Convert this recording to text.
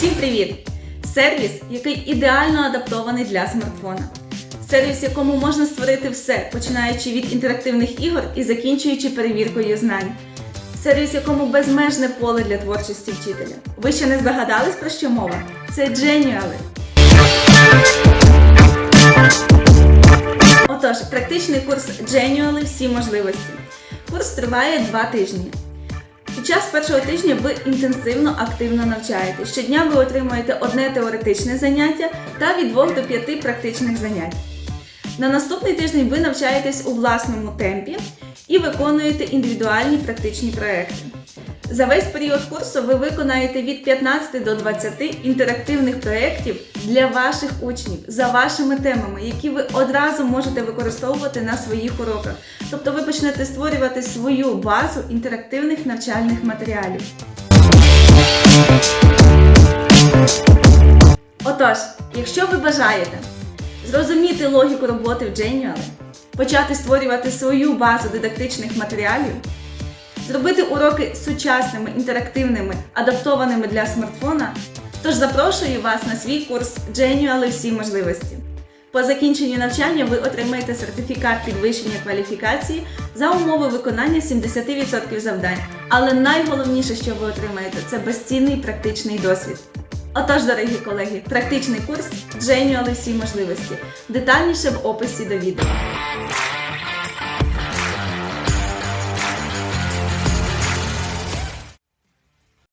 Всім привіт! Сервіс, який ідеально адаптований для смартфона. Сервіс, якому можна створити все, починаючи від інтерактивних ігор і закінчуючи перевіркою знань. Сервіс, якому безмежне поле для творчості вчителя. Ви ще не здогадались про що мова? Це Genially. Отож, практичний курс Genially всі можливості. Курс триває два тижні. Під час першого тижня ви інтенсивно активно навчаєтесь. Щодня ви отримуєте одне теоретичне заняття та від 2 до 5 практичних занять. На наступний тиждень ви навчаєтесь у власному темпі і виконуєте індивідуальні практичні проекти. За весь період курсу ви виконаєте від 15 до 20 інтерактивних проєктів для ваших учнів за вашими темами, які ви одразу можете використовувати на своїх уроках. Тобто ви почнете створювати свою базу інтерактивних навчальних матеріалів. Отож, якщо ви бажаєте зрозуміти логіку роботи в Genially, почати створювати свою базу дидактичних матеріалів, зробити уроки сучасними, інтерактивними, адаптованими для смартфона, тож запрошую вас на свій курс Genially всі можливості. По закінченню навчання ви отримаєте сертифікат підвищення кваліфікації за умови виконання 70% завдань. Але найголовніше, що ви отримаєте, це безцінний практичний досвід. Отож, дорогі колеги, практичний курс Genially всі можливості. Детальніше в описі до відео.